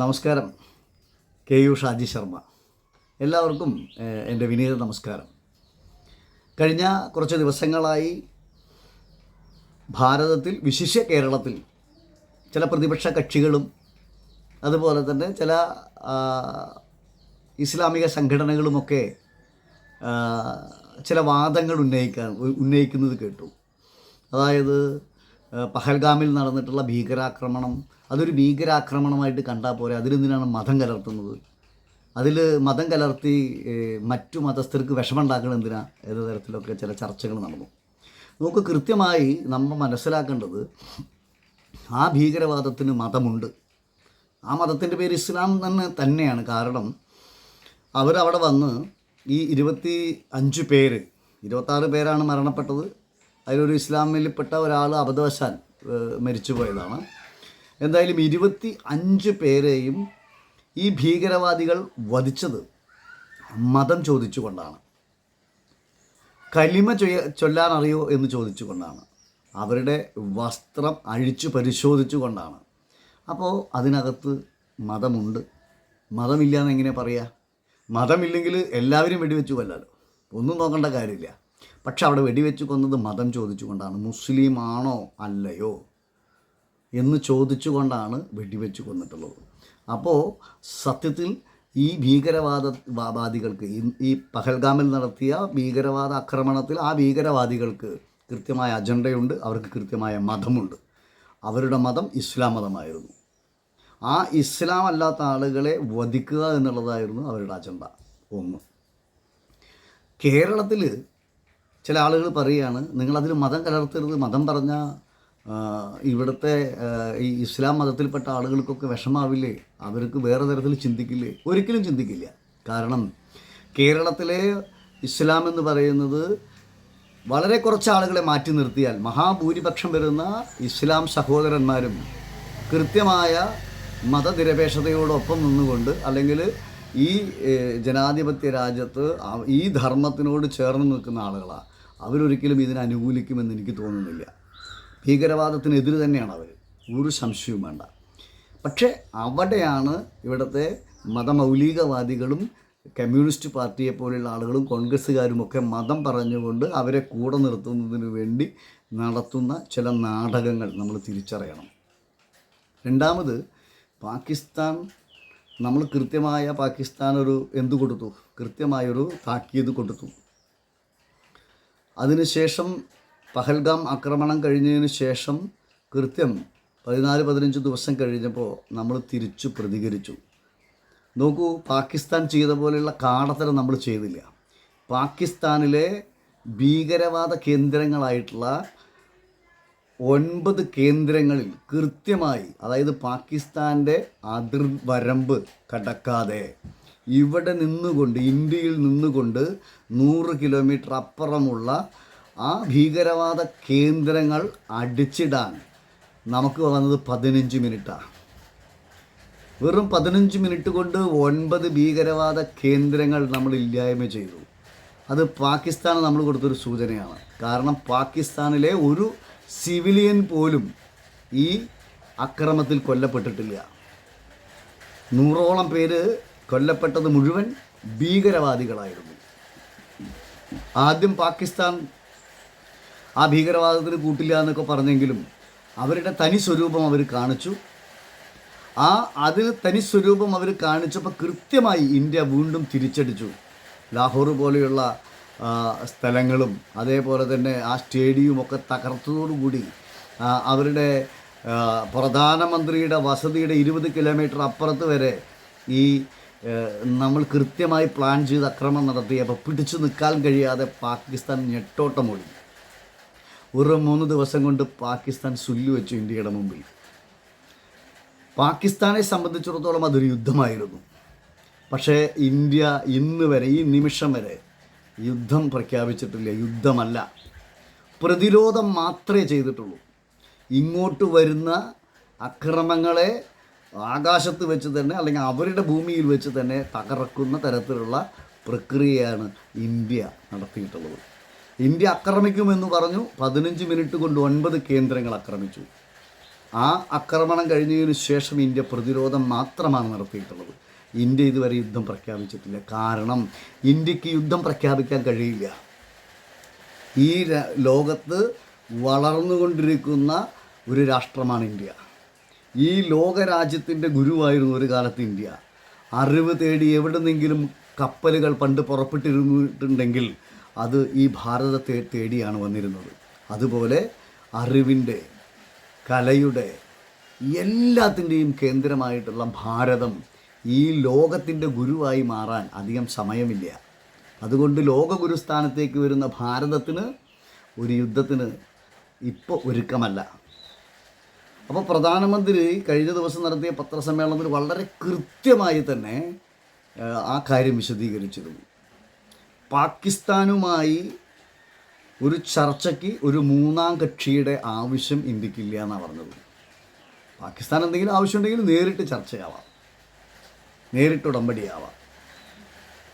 നമസ്കാരം. K U Shaji Sharma. എല്ലാവർക്കും എന്റെ വിനീത നമസ്കാരം. കഴിഞ്ഞ കുറച്ച് ദിവസങ്ങളായി ഭാരതത്തിൽ വിശിഷ്യ കേരളത്തിൽ ചില പ്രതിപക്ഷ കക്ഷികളും അതുപോലെ തന്നെ ചില ഇസ്ലാമിക സംഘടനകളുമൊക്കെ ചില വാദങ്ങൾ ഉന്നയിക്കാൻ ഉന്നയിക്കുന്നത് കേട്ടു. അതായത് പഹൽഗാമിൽ നടന്നിട്ടുള്ള ഭീകരാക്രമണം. അതൊരു ഭീകരാക്രമണമായിട്ട് കണ്ടാൽ പോരെ. അതിലെന്തിനാണ് മതം കലർത്തുന്നത്? അതിൽ മതം കലർത്തി മറ്റു മതസ്ഥർക്ക് വിഷമുണ്ടാക്കണം എന്തിനാ? ഏത് തരത്തിലൊക്കെ ചില ചർച്ചകൾ നടന്നു. നമുക്ക് കൃത്യമായി നമ്മൾ മനസ്സിലാക്കേണ്ടത് ആ ഭീകരവാദത്തിന് മതമുണ്ട്. ആ മതത്തിന്റെ പേര് ഇസ്ലാം തന്നെ തന്നെയാണ്. കാരണം അവരവിടെ വന്ന് ഈ ഇരുപത്തി അഞ്ച് പേര് ഇരുപത്താറ് പേരാണ് മരണപ്പെട്ടത്. അതിലൊരു ഇസ്ലാമിൽപ്പെട്ട ഒരാൾ അബദ്ധവശാൽ ഏഹ്, മരിച്ചു പോയതാണ് എന്തായാലും ഇരുപത്തി അഞ്ച് പേരെയും ഈ ഭീകരവാദികൾ വധിച്ചത് മതം ചോദിച്ചുകൊണ്ടാണ്. കലിമ ചൊയ്യ ചൊല്ലാനറിയോ എന്ന് ചോദിച്ചുകൊണ്ടാണ്. അവരുടെ വസ്ത്രം അഴിച്ചു പരിശോധിച്ചുകൊണ്ടാണ്. അപ്പോൾ അതിനകത്ത് മതമുണ്ട്. മതമില്ല എങ്ങനെ പറയുക മതമില്ലെങ്കിൽ എല്ലാവരും വെടിവെച്ചു കൊല്ലാലോ. ഒന്നും നോക്കേണ്ട കാര്യമില്ല. പക്ഷെ അവിടെ വെടിവെച്ച് കൊന്നത് മതം ചോദിച്ചുകൊണ്ടാണ്. മുസ്ലിം അല്ലയോ എന്ന് ചോദിച്ചുകൊണ്ടാണ് വെടിവെച്ച് കൊന്നിട്ടുള്ളത്. അപ്പോൾ സത്യത്തിൽ ഈ ഭീകരവാദ വാദികൾക്ക് ഈ പഹൽഗാമിൽ നടത്തിയ ഭീകരവാദ ആക്രമണത്തിൽ ആ ഭീകരവാദികൾക്ക് കൃത്യമായ അജണ്ടയുണ്ട് അവർക്ക് കൃത്യമായ മതമുണ്ട്. അവരുടെ മതം ഇസ്ലാം മതമായിരുന്നു. ആ ഇസ്ലാം അല്ലാത്ത ആളുകളെ വധിക്കുക എന്നുള്ളതായിരുന്നു അവരുടെ അജണ്ട ഒന്ന്. കേരളത്തിൽ ചില ആളുകൾ പറയുകയാണ് നിങ്ങളതിൽ മതം കലർത്തരുത് മതം പറഞ്ഞാൽ ഇവിടുത്തെ ഈ ഇസ്ലാം മതത്തിൽപ്പെട്ട ആളുകൾക്കൊക്കെ വിഷമാവില്ലേ? അവർക്ക് വേറെ തരത്തിൽ ചിന്തിക്കില്ലേ? ഒരിക്കലും ചിന്തിക്കില്ല. കാരണം കേരളത്തിലെ ഇസ്ലാം എന്ന് പറയുന്നത് വളരെ കുറച്ച് ആളുകളെ മാറ്റി നിർത്തിയാൽ മഹാഭൂരിപക്ഷം വരുന്ന ഇസ്ലാം സഹോദരന്മാരും കൃത്യമായ മതനിരപേക്ഷതയോടൊപ്പം നിന്നുകൊണ്ട് അല്ലെങ്കിൽ ഈ ജനാധിപത്യ രാജ്യത്ത് ഈ ധർമ്മത്തിനോട് ചേർന്ന് നിൽക്കുന്ന ആളുകളാണ് അവരൊരിക്കലും ഇതിനെ അനുകൂലിക്കുമെന്ന് എനിക്ക് തോന്നുന്നില്ല. ഭീകരവാദത്തിനെതിരെ തന്നെയാണ് അവർ ഒരു സംശയവും വേണ്ട. പക്ഷേ അവിടെയാണ് ഇവിടുത്തെ മതമൗലികവാദികളും കമ്മ്യൂണിസ്റ്റ് പാർട്ടിയെ പോലെയുള്ള ആളുകളും കോൺഗ്രസ്സുകാരുമൊക്കെ മതം പറഞ്ഞുകൊണ്ട് അവരെ കൂടെ നിർത്തുന്നതിന് വേണ്ടി നടത്തുന്ന ചില നാടകങ്ങൾ നമ്മൾ തിരിച്ചറിയണം. രണ്ടാമത് പാകിസ്ഥാൻ നമ്മൾ കൃത്യമായ പാകിസ്ഥാൻ ഒരു എന്തു കൊടുത്തു? കൃത്യമായൊരു താക്കീത് കൊടുത്തു. അതിനുശേഷം പഹൽഗാം ആക്രമണം കഴിഞ്ഞതിന് ശേഷം കൃത്യം പതിനാല് പതിനഞ്ച് ദിവസം കഴിഞ്ഞപ്പോൾ നമ്മൾ തിരിച്ചു പ്രതികരിച്ചു. നോക്കൂ പാകിസ്ഥാൻ ചെയ്ത പോലെയുള്ള കാടത്തരം നമ്മൾ ചെയ്തില്ല. പാകിസ്ഥാനിലെ ഭീകരവാദ കേന്ദ്രങ്ങളായിട്ടുള്ള ഒൻപത് കേന്ദ്രങ്ങളിൽ കൃത്യമായി അതായത് പാകിസ്ഥാന്റെ അതിർവരമ്പ് കടക്കാതെ ഇവിടെ നിന്നുകൊണ്ട് ഇന്ത്യയിൽ നിന്നുകൊണ്ട് നൂറ് കിലോമീറ്റർ അപ്പുറമുള്ള ആ ഭീകരവാദ കേന്ദ്രങ്ങൾ അടിച്ചിടാൻ നമുക്ക് വന്നത് പതിനഞ്ച് മിനിറ്റാണ് വെറും പതിനഞ്ച് മിനിറ്റ് കൊണ്ട് ഒൻപത് ഭീകരവാദ കേന്ദ്രങ്ങൾ നമ്മൾ ഇല്ലായ്മ ചെയ്തു. അത് പാകിസ്ഥാൻ നമ്മൾ കൊടുത്തൊരു സൂചനയാണ്. കാരണം പാകിസ്ഥാനിലെ ഒരു സിവിലിയൻ പോലും ഈ അക്രമത്തിൽ കൊല്ലപ്പെട്ടിട്ടില്ല. നൂറോളം പേര് കൊല്ലപ്പെട്ടത് മുഴുവൻ ഭീകരവാദികളായിരുന്നു. ആദ്യം പാകിസ്ഥാൻ ആ ഭീകരവാദത്തിന് കൂട്ടില്ല എന്നൊക്കെ പറഞ്ഞെങ്കിലും അവരുടെ തനി സ്വരൂപം അവർ കാണിച്ചു. ആ അതിൽ തനി സ്വരൂപം അവർ കാണിച്ചപ്പോൾ കൃത്യമായി ഇന്ത്യ വീണ്ടും തിരിച്ചടിച്ചു. ലാഹോർ പോലെയുള്ള സ്ഥലങ്ങളും അതേപോലെ തന്നെ ആ സ്റ്റേഡിയം ഒക്കെ തകർത്തതോടുകൂടി അവരുടെ പ്രധാനമന്ത്രിയുടെ വസതിയുടെ ഇരുപത് കിലോമീറ്റർ അപ്പുറത്ത് വരെ ഈ നമ്മൾ കൃത്യമായി പ്ലാൻ ചെയ്ത് അക്രമം നടത്തിയപ്പോൾ പിടിച്ചു നിൽക്കാൻ കഴിയാതെ പാകിസ്ഥാൻ ഞെട്ടോട്ടം ഓടി ഒരു മൂന്ന് ദിവസം കൊണ്ട് പാകിസ്ഥാൻ സുല്ലു വെച്ചു ഇന്ത്യയുടെ മുമ്പിൽ. പാകിസ്ഥാനെ സംബന്ധിച്ചിടത്തോളം അതൊരു യുദ്ധമായിരുന്നു. പക്ഷേ ഇന്ത്യ ഇന്ന് വരെ ഈ നിമിഷം വരെ യുദ്ധം പ്രഖ്യാപിച്ചിട്ടില്ല. യുദ്ധമല്ല. പ്രതിരോധം മാത്രമേ ചെയ്തിട്ടുള്ളൂ. ഇങ്ങോട്ട് വരുന്ന അക്രമങ്ങളെ ആകാശത്ത് വെച്ച് തന്നെ അല്ലെങ്കിൽ അവരുടെ ഭൂമിയിൽ വെച്ച് തന്നെ തകർക്കുന്ന തരത്തിലുള്ള പ്രക്രിയയാണ് ഇന്ത്യ നടത്തിയിട്ടുള്ളത്. ഇന്ത്യ ആക്രമിക്കുമെന്ന് പറഞ്ഞു. പതിനഞ്ച് മിനിറ്റ് കൊണ്ട് ഒൻപത് കേന്ദ്രങ്ങൾ ആക്രമിച്ചു. ആ ആക്രമണം കഴിഞ്ഞതിന് ശേഷം ഇന്ത്യ പ്രതിരോധം മാത്രമാണ് നടത്തിയിട്ടുള്ളത്. ഇന്ത്യ ഇതുവരെ യുദ്ധം പ്രഖ്യാപിച്ചിട്ടില്ല. കാരണം ഇന്ത്യയ്ക്ക് യുദ്ധം പ്രഖ്യാപിക്കാൻ കഴിയില്ല. ഈ ലോകത്ത് വളർന്നുകൊണ്ടിരിക്കുന്ന ഒരു രാഷ്ട്രമാണ് ഇന്ത്യ. ഈ ലോകരാജ്യത്തിന്റെ ഗുരുവായിരുന്നു ഒരു കാലത്ത് ഇന്ത്യ. അറിവ് തേടി എവിടെ എവിടുന്നെങ്കിലും കപ്പലുകൾ പണ്ട് പുറപ്പെട്ടിരുന്നിട്ടുണ്ടെങ്കിൽ അത് ഈ ഭാരതത്തെ തേടിയാണ് വന്നിരുന്നത്. അതുപോലെ അറിവിന്റെ കലയുടെ എല്ലാത്തിന്റെയും കേന്ദ്രമായിട്ടുള്ള ഭാരതം ഈ ലോകത്തിന്റെ ഗുരുവായി മാറാൻ അധികം സമയമില്ല. അതുകൊണ്ട് ലോകഗുരുസ്ഥാനത്തേക്ക് വരുന്ന ഭാരതത്തിന് ഒരു യുദ്ധത്തിന് ഇപ്പോൾ ഒരുക്കമല്ല. അപ്പോൾ പ്രധാനമന്ത്രി കഴിഞ്ഞ ദിവസം നടത്തിയ പത്രസമ്മേളനത്തിൽ വളരെ കൃത്യമായി തന്നെ ആ, കാര്യം വിശദീകരിച്ചിരുന്നു. പാകിസ്ഥാനുമായി ഒരു ചർച്ചയ്ക്ക് ഒരു മൂന്നാം കക്ഷിയുടെ ആവശ്യം ഇന്ത്യക്കില്ല എന്നാണ് പറഞ്ഞത്. പാകിസ്ഥാൻ എന്തെങ്കിലും ആവശ്യമുണ്ടെങ്കിൽ നേരിട്ട് ചർച്ചയാവാം. നേരിട്ട് ഉടമ്പടിയാവാം.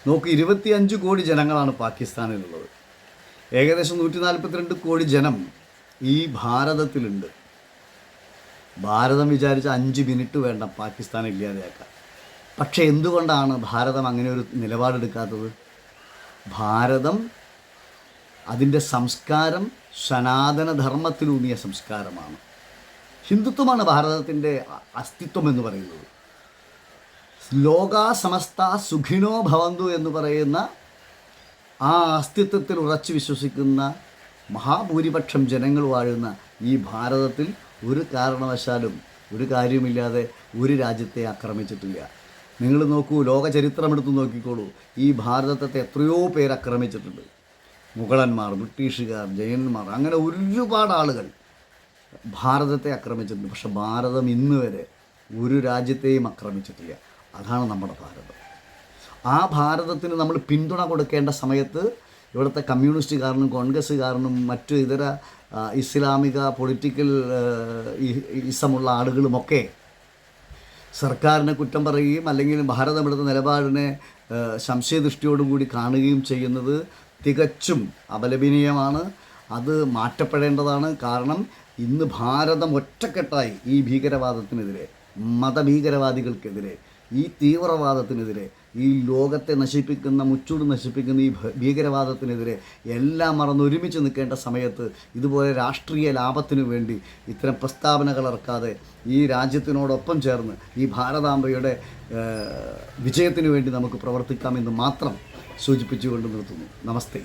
നോക്ക് ഇരുപത്തിയഞ്ച് കോടി ജനങ്ങളാണ് പാകിസ്ഥാനിലുള്ളത്. ഏകദേശം നൂറ്റി നാൽപ്പത്തിരണ്ട് കോടി ജനം ഈ ഭാരതത്തിലുണ്ട്. ഭാരതം വിചാരിച്ച അഞ്ച് മിനിറ്റ് വേണ്ട പാകിസ്ഥാൻ ഇല്ലാതെയാക്കാൻ. പക്ഷേ എന്തുകൊണ്ടാണ് ഭാരതം അങ്ങനെ ഒരു നിലപാടെടുക്കാത്തത്? ഭാരതം അതിന്റെ സംസ്കാരം സനാതനധർമ്മത്തിലൂന്നിയ സംസ്കാരമാണ്. ഹിന്ദുത്വമാണ് ഭാരതത്തിന്റെ അസ്തിത്വം എന്ന് പറയുന്നത്. ലോക സമസ്ത സുഖിനോ ഭവന്തു എന്ന് പറയുന്ന ആ അസ്തിത്വത്തിൽ ഉറച്ചു വിശ്വസിക്കുന്ന മഹാഭൂരിപക്ഷം ജനങ്ങൾ വാഴുന്ന ഈ ഭാരതത്തിൽ ഒരു കാരണവശാലും ഒരു കാര്യമില്ലാതെ ഒരു രാജ്യത്തെ ആക്രമിച്ചിട്ടില്ല. നിങ്ങൾ നോക്കൂ ലോക ചരിത്രം എടുത്ത് നോക്കിക്കോളൂ. ഈ ഭാരതത്തെ എത്രയോ പേർ ആക്രമിച്ചിട്ടുണ്ട്. മുഗളന്മാർ ബ്രിട്ടീഷുകാർ ജയന്മാർ അങ്ങനെ ഒരുപാട് ആളുകൾ ഭാരതത്തെ ആക്രമിച്ചിട്ടുണ്ട്. പക്ഷെ ഭാരതം ഇന്ന് വരെ ഒരു രാജ്യത്തെയും ആക്രമിച്ചിട്ടില്ല. അതാണ് നമ്മുടെ ഭാരതം. ആ ഭാരതത്തിന് നമ്മൾ പിന്തുണ കൊടുക്കേണ്ട സമയത്ത് ഇവിടുത്തെ കമ്മ്യൂണിസ്റ്റുകാരനും കോൺഗ്രസ്സുകാരനും മറ്റു ഇതര ഇസ്ലാമിക പൊളിറ്റിക്കൽ ഇസമുള്ള ആളുകളുമൊക്കെ സർക്കാരിനെ കുറ്റം പറയുകയും അല്ലെങ്കിൽ ഭാരതം എടുത്ത നിലപാടിനെ സംശയദൃഷ്ടിയോടുകൂടി കാണുകയും ചെയ്യുന്നത് തികച്ചും അപലപനീയമാണ്. അത് മാറ്റപ്പെടേണ്ടതാണ്. കാരണം ഇന്ന് ഭാരതം ഒറ്റക്കെട്ടായി ഈ ഭീകരവാദത്തിനെതിരെ മതഭീകരവാദികൾക്കെതിരെ ഈ തീവ്രവാദത്തിനെതിരെ ഈ ലോകത്തെ നശിപ്പിക്കുന്ന മുച്ചൂട് നശിപ്പിക്കുന്ന ഈ ഭീകരവാദത്തിനെതിരെ എല്ലാം മറന്ന് ഒരുമിച്ച് നിൽക്കേണ്ട സമയത്ത് ഇതുപോലെ രാഷ്ട്രീയ ലാഭത്തിനു വേണ്ടി ഇത്തരം പ്രസ്താവനകൾ ഇറക്കാതെ ഈ രാജ്യത്തിനോടൊപ്പം ചേർന്ന് ഈ ഭാരതാംബയുടെ വിജയത്തിനു വേണ്ടി നമുക്ക് പ്രവർത്തിക്കാമെന്ന് മാത്രം സൂചിപ്പിച്ചുകൊണ്ട് നിർത്തുന്നു. നമസ്തേ.